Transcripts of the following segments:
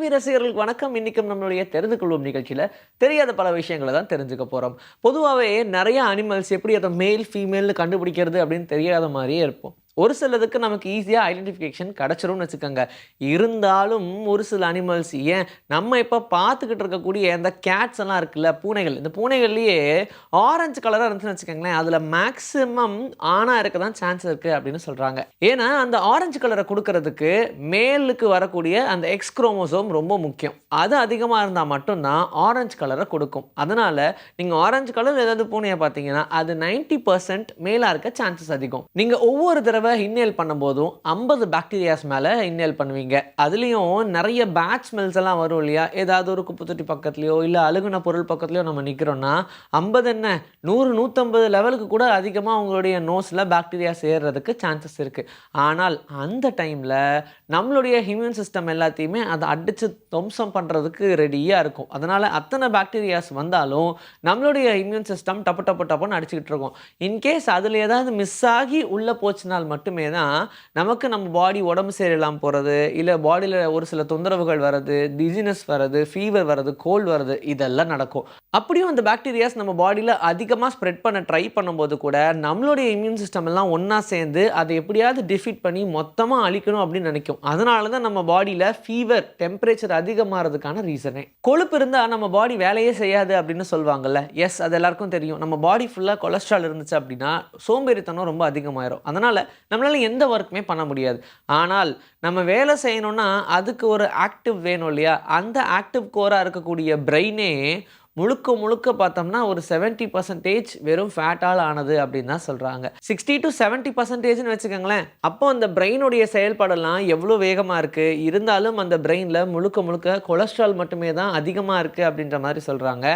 TV ரசிகர்களுக்கு வணக்கம். இன்றைக்கும் நம்மளுடைய தெரிந்து கொள்வோம் நிகழ்ச்சியில் தெரியாத பல விஷயங்களை தான் தெரிஞ்சுக்க போகிறோம் பொதுவாகவே நிறைய அனிமல்ஸ் எப்படி அதை மேல் ஃபீமேல்னு கண்டுபிடிக்கிறது அப்படின்னு தெரியாத மாதிரியே இருப்போம். ஒரு சிலதுக்கு நமக்கு ஈஸியாக ஐடென்டிஃபிகேஷன் கிடச்சிரும்னு வச்சுக்கோங்க. இருந்தாலும் ஒரு சில அனிமல்ஸ் ஏன் நம்ம இப்போ பார்த்துக்கிட்டு இருக்கக்கூடிய இந்த கேட்ஸ் எல்லாம் இருக்குல்ல பூனைகள். இந்த பூனைகள்லேயே ஆரஞ்சு கலராக இருந்துச்சுன்னு வச்சுக்கோங்களேன் அதில் மேக்ஸிமம் ஆணாக இருக்க தான் சான்ஸ் இருக்குது அப்படின்னு சொல்கிறாங்க ஏன்னா அந்த ஆரஞ்சு கலரை கொடுக்கறதுக்கு மேலுக்கு வரக்கூடிய அந்த எக்ஸ்க்ரோமோசோம் ரொம்ப முக்கியம். அது அதிகமாக இருந்தால் மட்டும்தான் ஆரஞ்சு கலரை கொடுக்கும். அதனால் நீங்கள் ஆரஞ்சு கலர் ஏதாவது பூனையை பார்த்தீங்கன்னா அது நைன்ட்டி பர்சன்ட் மேலாக இருக்க சான்சஸ் அதிகம். நீங்கள் ஒவ்வொரு தடவை இன்னேல் பண்ணும்போதும் ஐம்பது பாக்டீரியாஸ் மேலே இன்னேல் பண்ணுவீங்க. அதுலேயும் நிறைய பேட் ஸ்மெல்ஸ் எல்லாம் வரும் இல்லையா? ஏதாவது ஒரு குப்பை தொட்டி பக்கத்துலையோ இல்லை அழுகுன பொருள் பக்கத்துலையோ நம்ம நிற்கிறோன்னா ஐம்பது என்ன? நூறு நூற்றம்பது லெவலுக்கு கூட அதிகமாக உங்களுடைய நோஸில் பாக்டீரியா சேர்றதுக்கு சான்சஸ் இருக்குது ஆனால் அந்த டைமில் நம்மளுடைய ஹியூமன் சிஸ்டம் எல்லாத்தையுமே அதை அடித்து துவம்சம் பண்ணுறதுக்கு ரெடியாக இருக்கும். அதனால் அத்தனை பாக்டீரியாஸ் வந்தாலும் நம்மளுடைய இம்யூன் சிஸ்டம் டப்பு டப்பு டப்புன்னு அடிச்சுக்கிட்டு இருக்கோம். இன்கேஸ் அதில் ஏதாவது மிஸ் ஆகி உள்ளே போச்சுனால் மட்டுமே தான் நமக்கு நம்ம பாடி உடம்பு சரியில்லாமல் போகிறது இல்லை பாடியில் ஒரு சில தொந்தரவுகள் வர்றது டிசினஸ் வர்றது ஃபீவர் வர்றது கோல்டு வர்றது இதெல்லாம் நடக்கும். அப்படியும் அந்த பாக்டீரியாஸ் நம்ம பாடியில் அதிகமாக ஸ்ப்ரெட் பண்ண ட்ரை பண்ணும்போது கூட நம்மளுடைய இம்யூன் சிஸ்டம் எல்லாம் ஒன்றா சேர்ந்து அதை எப்படியாவது டிஃபிட் பண்ணி மொத்தமாக அழிக்கணும் அப்படின்னு நினைக்கும். அதனால தான் நம்ம பாடியில் ஃபீவர் டெம்பரேச்சர் அதிகமாகிறதுக்கான ரீசனே கொழுப்பு இருந்தால் நம்ம பாடி வேலையே செய்யாது அப்படின்னு சொல்லுவாங்கல்ல. எஸ் அது எல்லாருக்கும் தெரியும். நம்ம பாடி ஃபுல்லாக கொலஸ்ட்ரால் இருந்துச்சு அப்படின்னா சோம்பேறித்தனம் ரொம்ப அதிகமாயிரும். அதனால் நம்மளால் எந்த ஒர்க்குமே பண்ண முடியாது. ஆனால் நம்ம வேலை செய்யணும்னா அதுக்கு ஒரு ஆக்டிவ் வேணும் இல்லையா? அந்த ஆக்டிவ் கோராக இருக்கக்கூடிய பிரெயினே முழுக்க முழுக்க பார்த்தோம்னா ஒரு செவன்ட்டி பர்சன்டேஜ் வெறும் ஃபேட்டால் ஆனது அப்படின்னு தான் சொல்கிறாங்க சிக்ஸ்டி டு செவன்ட்டி பர்சன்டேஜ்னு வச்சுக்கோங்களேன். அப்போ அந்த பிரெயினுடைய செயல்பாடெல்லாம் எவ்வளோ வேகமாக இருக்குது இருந்தாலும் அந்த பிரெயினில் முழுக்க முழுக்க கொலஸ்ட்ரால் மட்டுமே தான் அதிகமாக இருக்குது அப்படின்ற மாதிரி சொல்கிறாங்க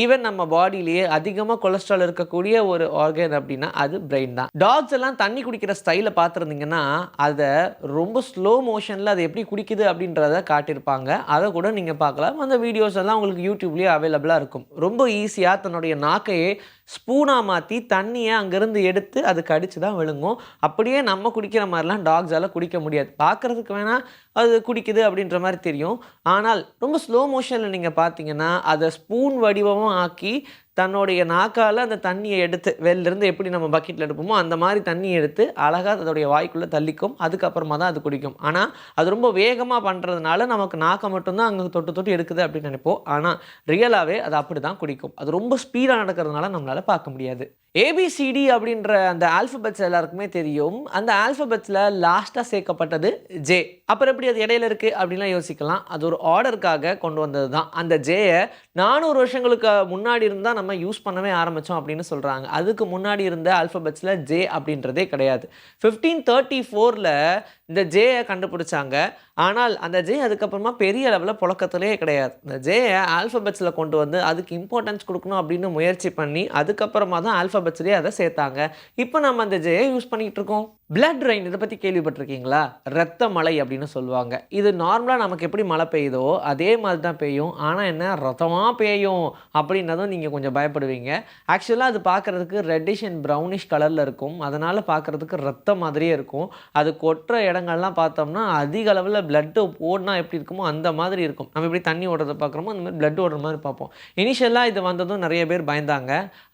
ஈவன் நம்ம பாடியிலேயே அதிகமாக கொலஸ்ட்ரால் இருக்கக்கூடிய ஒரு ஆர்கன் அப்படின்னா அது பிரெயின் தான். டாக்ஸ் எல்லாம் தண்ணி குடிக்கிற ஸ்டைலை பார்த்துருந்தீங்கன்னா அதை ரொம்ப ஸ்லோ மோஷனில் அது எப்படி குடிக்குது அப்படின்றத காட்டியிருப்பாங்க. அதை கூட நீங்கள் பார்க்கலாம். அந்த வீடியோஸ் எல்லாம் உங்களுக்கு யூடியூப்லேயே அவைலபிளாக இருக்கும். ரொம்ப ஈஸியாக தன்னுடைய நாக்கையே ஸ்பூனாக மாற்றி தண்ணியை அங்கேருந்து எடுத்து அது கடிச்சு தான் விழுங்கும். அப்படியே நம்ம குடிக்கிற மாதிரிலாம் டாக்ஸால் குடிக்க முடியாது. பார்க்குறதுக்கு வேணால் அது குடிக்குது அப்படின்ற மாதிரி தெரியும். ஆனால் ரொம்ப ஸ்லோ மோஷனில் நீங்கள் பார்த்தீங்கன்னா அதை ஸ்பூன் வடிவமும் ஆக்கி தன்னுடைய நாக்கால் அந்த தண்ணியை எடுத்து வெளிலேருந்து எப்படி நம்ம பக்கெட்டில் எடுப்போமோ அந்த மாதிரி தண்ணியை எடுத்து அழகாக அதோடைய வாய்க்குள்ளே தள்ளிக்கும். அதுக்கப்புறமா தான் அது குடிக்கும். ஆனால் அது ரொம்ப வேகமாக பண்ணுறதுனால நமக்கு நாக்கை மட்டும்தான் அங்கே தொட்டு தொட்டு எடுக்குது அப்படின்னு நினைப்போம். ஆனால் ரியலாகவே அது அப்படி தான் குடிக்கும். அது ரொம்ப ஸ்பீடாக நடக்கிறதுனால நம்மளால் பார்க்க முடியாது. ஏபிசிடி அப்படின்ற அந்த ஆல்ஃபபெட்ஸ் எல்லாருக்குமே தெரியும். அந்த ஆல்ஃபபெட்ஸில் லாஸ்ட்டாக சேர்க்கப்பட்டது ஜே அப்புறம் எப்படி அது இடையில இருக்குது அப்படின்லாம் யோசிக்கலாம். அது ஒரு ஆர்டருக்காக கொண்டு வந்தது தான் அந்த ஜேயை நானூறு வருஷங்களுக்கு முன்னாடி இருந்தால் நம்ம யூஸ் பண்ணவே ஆரம்பித்தோம் அப்படின்னு சொல்கிறாங்க அதுக்கு முன்னாடி இருந்த ஆல்ஃபபெட்ஸில் ஜே அப்படின்றதே கிடையாது. ஃபிஃப்டீன் தேர்ட்டி ஃபோரில் இந்த ஜேயை கண்டுபிடிச்சாங்க. ஆனால் அந்த ஜே அதுக்கப்புறமா பெரிய அளவில் புழக்கத்திலே கிடையாது. இந்த ஜேயை ஆல்ஃபபெட்ஸில் கொண்டு வந்து அதுக்கு இம்பார்ட்டன்ஸ் கொடுக்கணும் அப்படின்னு முயற்சி பண்ணி அதுக்கப்புறமா தான் ஆல்ஃபபெட்ஸ்லேயே அதை சேர்த்தாங்க. இப்போ நம்ம அந்த ஜேயை யூஸ் பண்ணிகிட்டு இருக்கோம். பிளட் ரெயின் இதை பற்றி கேள்விப்பட்டிருக்கீங்களா? ரத்த மழை அப்படின்னு சொல்லுவாங்க. இது நார்மலாக நமக்கு எப்படி மழை பெய்யுதோ அதே மாதிரி தான் பெய்யும். ஆனால் என்ன? ரத்தமாக பெய்யும் அப்படின்னதும் நீங்கள் கொஞ்சம் பயப்படுவீங்க. ஆக்சுவலாக அது பார்க்குறதுக்கு ரெட்டிஷ் அண்ட் ப்ரௌனிஷ் கலரில் இருக்கும். அதனால் பார்க்குறதுக்கு ரத்தம் மாதிரியே இருக்கும். அது கொட்டுற இடங்கள்லாம் பார்த்தோம்னா அதிக அளவில் பிளட்டு ஓடினா எப்படி இருக்குமோ அந்த மாதிரி இருக்கும். நம்ம எப்படி தண்ணி ஓடுறத பார்க்குறோமோ அந்த மாதிரி பிளட் ஓடுற மாதிரி பார்ப்போம். இனிஷியலாக இது வந்ததும் நிறைய பேர் பயந்தாங்க.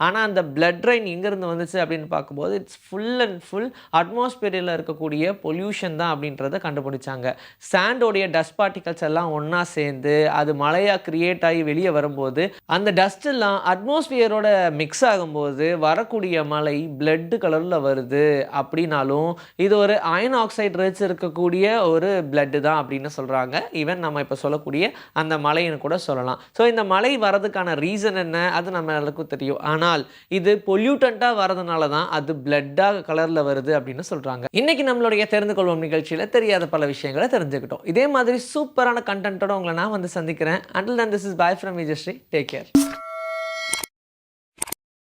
ஆனால் அந்த பிளட் ரெயின் எங்கேருந்து வந்துச்சு அப்படின்னு பார்க்கும்போது இட்ஸ் ஃபுல் அண்ட் ஃபுல் அட்மாஸ்பியரில் இருக்கக்கூடிய பொல்யூஷன் தான் அப்படின்றத கண்டுபிடிச்சாங்க. சாண்டோடைய டஸ்ட் பார்ட்டிகல்ஸ் எல்லாம் ஒன்றா சேர்ந்து அது மழையாக கிரியேட் ஆகி வெளியே வரும்போது அந்த டஸ்ட் எல்லாம் அட்மாஸ்பியரோட மிக்ஸ் ஆகும்போது வரக்கூடிய மழை பிளட்டு கலரில் வருது அப்படின்னாலும் இது ஒரு அயன் ஆக்சைடு ரிச் இருக்கக்கூடிய ஒரு பிளட்டு தான் அப்படின்னு சொல்கிறாங்க ஈவன் நம்ம இப்போ சொல்லக்கூடிய அந்த மலைன்னு கூட சொல்லலாம். ஸோ இந்த மலை வரதுக்கான ரீசன் என்ன? அது நம்ம எல்லாருக்கும் தெரியும். ஆனால் இது பொல்யூட்டண்ட்டாக வரதுனால தான் அது பிளட்டாக கலரில் வருது அப்படின்னு சொல்கிறாங்க இன்னைக்கு நம்மளுடைய தெரிந்து கொள்வோம் நிகழ்ச்சியில் தெரியாத பல விஷயங்களை தெரிஞ்சுக்கிட்டோம். இதே மாதிரி சூப்பரான கண்டென்ட்டோட உங்களை நான் வந்து சந்திக்கிறேன். Until then this is bye from Vijayasri take care